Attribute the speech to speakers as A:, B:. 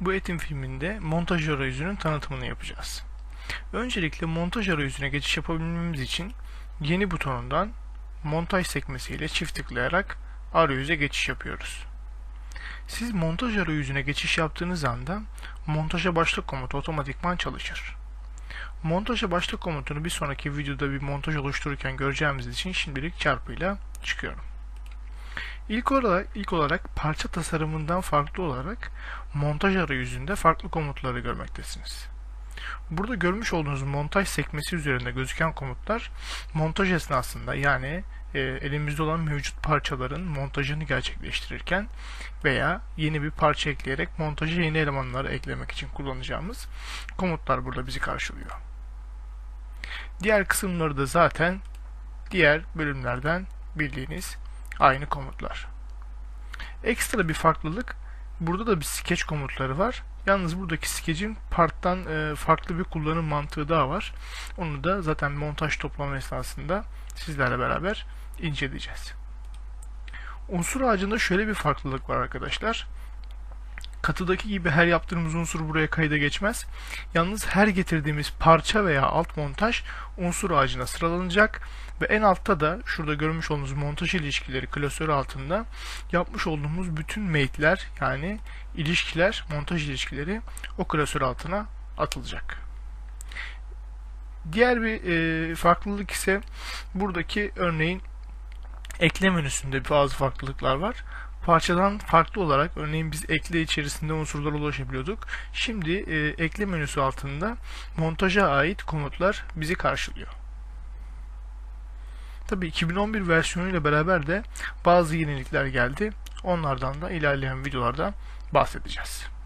A: Bu eğitim filminde montaj arayüzünün tanıtımını yapacağız. Öncelikle montaj arayüzüne geçiş yapabilmemiz için yeni butonundan montaj sekmesiyle çift tıklayarak arayüze geçiş yapıyoruz. Siz montaj arayüzüne geçiş yaptığınız anda montaja başla komutu otomatikman çalışır. Montaja başla komutunu bir sonraki videoda bir montaj oluştururken göreceğimiz için şimdilik çarpıyla çıkıyorum. İlk olarak, ilk olarak parça tasarımından farklı olarak montaj arayüzünde farklı komutları görmektesiniz. Burada görmüş olduğunuz montaj sekmesi üzerinde gözüken komutlar montaj esnasında yani e, elimizde olan mevcut parçaların montajını gerçekleştirirken veya yeni bir parça ekleyerek montaja yeni elemanları eklemek için kullanacağımız komutlar burada bizi karşılıyor. Diğer kısımları da zaten diğer bölümlerden bildiğiniz aynı komutlar. Ekstra bir farklılık burada da bir sketch komutları var. Yalnız buradaki sketch'in parttan e, farklı bir kullanım mantığı daha var. Onu da zaten montaj toplama esnasında sizlerle beraber inceleyeceğiz. Unsur ağacında şöyle bir farklılık var arkadaşlar. Katıdaki gibi her yaptığımız unsur buraya kayda geçmez. Yalnız her getirdiğimiz parça veya alt montaj unsur ağacına sıralanacak ve en altta da şurada görmüş olduğunuz montaj ilişkileri klasörü altında yapmış olduğumuz bütün mate'ler yani ilişkiler, montaj ilişkileri o klasör altına atılacak. Diğer bir e, farklılık ise buradaki örneğin ekle menüsünde bazı farklılıklar var parçadan farklı olarak örneğin biz ekle içerisinde unsurlara ulaşabiliyorduk. Şimdi e, ekle menüsü altında montaja ait komutlar bizi karşılıyor. Tabi 2011 versiyonuyla beraber de bazı yenilikler geldi. Onlardan da ilerleyen videolarda bahsedeceğiz.